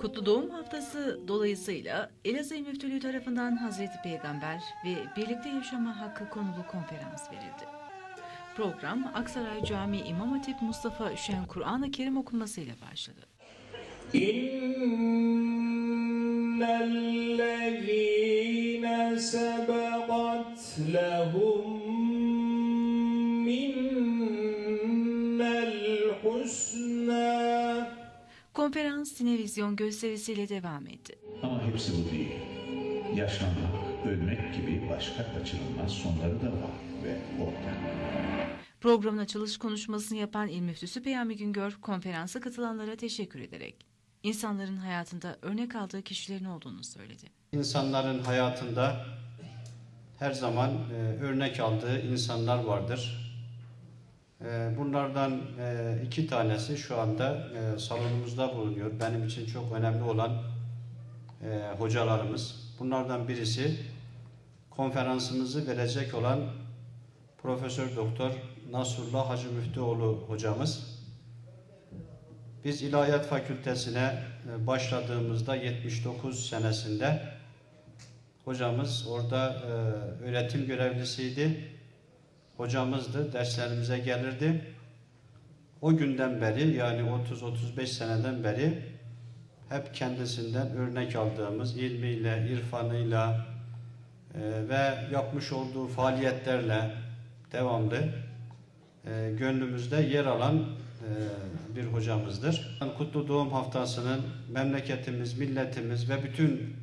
Kutlu Doğum Haftası dolayısıyla Elazığ Müftülüğü tarafından Hazreti Peygamber ve Birlikte Yaşama Hakkı konulu konferans verildi. Program Aksaray Camii İmam Hatip Mustafa Şen Kur'an-ı Kerim okumasıyla başladı. İnnellezîne sebegat lehu Konferans sinevizyon gösterisiyle devam etti. Ama hepsi bu değil. Yaşlanmak, ölmek gibi başka kaçınılmaz sonları da var ve orada. Programın açılış konuşmasını yapan İl Müftüsü Peyami Güngör, konferansa katılanlara teşekkür ederek insanların hayatında örnek aldığı kişilerin olduğunu söyledi. İnsanların hayatında her zaman e, örnek aldığı insanlar vardır. E, bunlardan e, iki tanesi şu anda e, salonumuzda bulunuyor. Benim için çok önemli olan e, hocalarımız. Bunlardan birisi konferansımızı verecek olan Profesör Doktor Nasrullah Hacı Müftüoğlu hocamız. Biz İlahiyat Fakültesine başladığımızda 79 senesinde hocamız orada öğretim görevlisiydi. Hocamızdı, derslerimize gelirdi. O günden beri yani 30-35 seneden beri hep kendisinden örnek aldığımız ilmiyle, irfanıyla e, ve yapmış olduğu faaliyetlerle devamlı e, gönlümüzde yer alan e, bir hocamızdır. Kutlu Doğum Haftası'nın memleketimiz, milletimiz ve bütün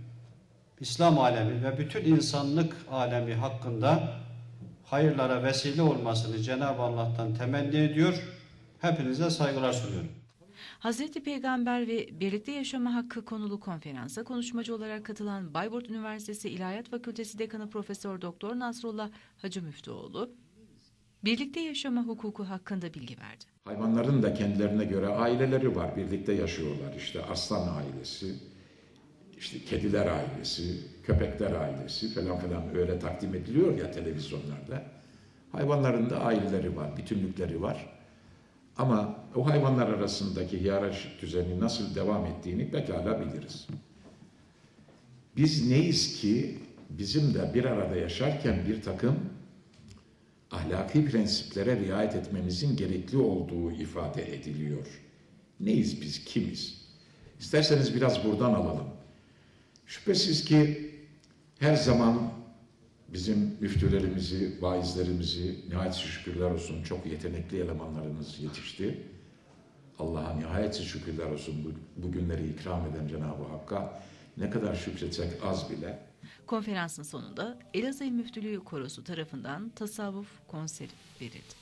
İslam alemi ve bütün insanlık alemi hakkında hayırlara vesile olmasını Cenab-ı Allah'tan temenni ediyor. Hepinize saygılar sunuyorum. Hazreti Peygamber ve Birlikte Yaşama Hakkı konulu konferansa konuşmacı olarak katılan Bayburt Üniversitesi İlahiyat Fakültesi Dekanı Profesör Doktor Nasrullah Hacı Müftüoğlu, birlikte yaşama hukuku hakkında bilgi verdi. Hayvanların da kendilerine göre aileleri var. Birlikte yaşıyorlar. İşte aslan ailesi, işte kediler ailesi, köpekler ailesi falan filan öyle takdim ediliyor ya televizyonlarda. Hayvanların da aileleri var, bütünlükleri var. Ama o hayvanlar arasındaki hiyerarşik düzeni nasıl devam ettiğini pekala biliriz. Biz neyiz ki bizim de bir arada yaşarken bir takım ahlaki prensiplere riayet etmemizin gerekli olduğu ifade ediliyor. Neyiz biz, kimiz? İsterseniz biraz buradan alalım. Şüphesiz ki her zaman bizim müftülerimizi, vaizlerimizi nihayetsiz şükürler olsun çok yetenekli elemanlarımız yetişti. Allah'a nihayetsiz şükürler olsun bu, bu günleri ikram eden Cenab-ı Hakk'a ne kadar şükretsek az bile. Konferansın sonunda Elazığ Müftülüğü Korosu tarafından tasavvuf konseri verildi.